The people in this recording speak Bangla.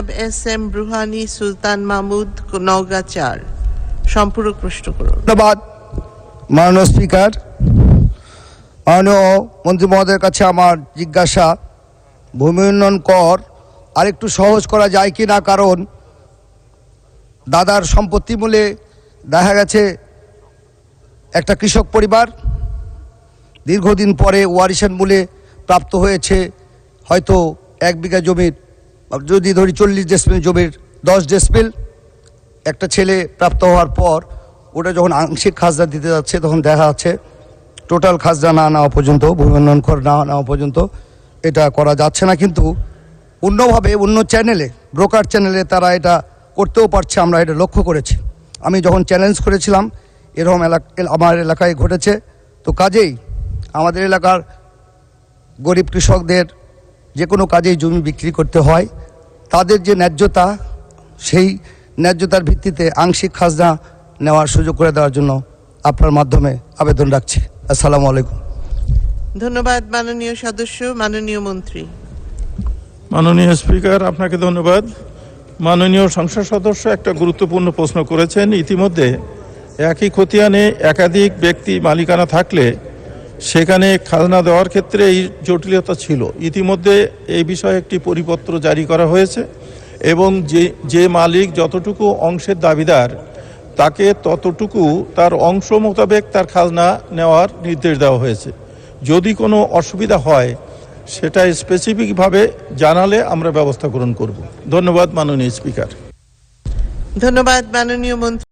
জনাব এস এম রুহানি সুলতান মাহমুদ নওগাঁ চার। সম্পূরক প্রশ্ন করুন। ধন্যবাদ। মাননীয় স্পিকার, মাননীয় মন্ত্রী মহোদয়ের কাছে আমার জিজ্ঞাসা, ভূমি উন্নয়ন কর আরেকটু সহজ করা যায় কি না কারণ দাদার সম্পত্তি মূলে দেখা গেছে একটা কৃষক পরিবার, দীর্ঘদিন পরে ওয়ারিশান মূলে প্রাপ্ত হয়েছে হয়তো এক বিঘা জমির যদি ধরি চল্লিশ ডেসমিল জমির দশ ডেসমিল, একটা ছেলে প্রাপ্ত হওয়ার পর ওটা যখন আংশিক খাজনা দিতে যাচ্ছে, তখন দেখা যাচ্ছে টোটাল খাজনা না নেওয়া পর্যন্ত ভূমি কর না নেওয়া পর্যন্ত এটা করা যাচ্ছে না। কিন্তু অন্যভাবে, অন্য চ্যানেলে ব্রোকার চ্যানেলে তারা এটা করতেও পারছে, আমরা এটা লক্ষ্য করেছি। আমি যখন চ্যালেঞ্জ করেছিলাম, এরকম এলাকা আমার এলাকায় ঘটেছে। তো কাজেই আমাদের এলাকার গরিব কৃষকদের যে কোনো কাজেই জমি বিক্রি করতে হয় তাদের যে ন্যায্যতা সেই ন্যায্যতার ভিত্তিতে আংশিক খাজনা নেওয়ার সুযোগ করে দেওয়ার জন্য আপনার মাধ্যমে আবেদন রাখছি। আসসালামু আলাইকুম। ধন্যবাদ মাননীয় সদস্য মাননীয় মন্ত্রী। মাননীয় স্পিকার আপনাকে ধন্যবাদ। মাননীয় সংসদ সদস্য একটা গুরুত্বপূর্ণ প্রশ্ন করেছেন। ইতিমধ্যে একই খতিয়ানে একাধিক ব্যক্তি মালিকানা থাকলে সেখানে খাজনা দেওয়ার ক্ষেত্রে এই জটিলতা ছিল। ইতিমধ্যে এই বিষয়ে একটি পরিপত্র জারি করা হয়েছে এবং যে যে মালিক যতটুকু অংশের দাবিদার, তাকে ততটুকু তার অংশ মোতাবেক তার খাজনা নেওয়ার নির্দেশ দেওয়া হয়েছে। যদি কোনো অসুবিধা হয়, সেটা স্পেসিফিকভাবে জানালে আমরা ব্যবস্থা গ্রহণ করব। ধন্যবাদ মাননীয় স্পিকার। ধন্যবাদ মাননীয় মন্ত্রী।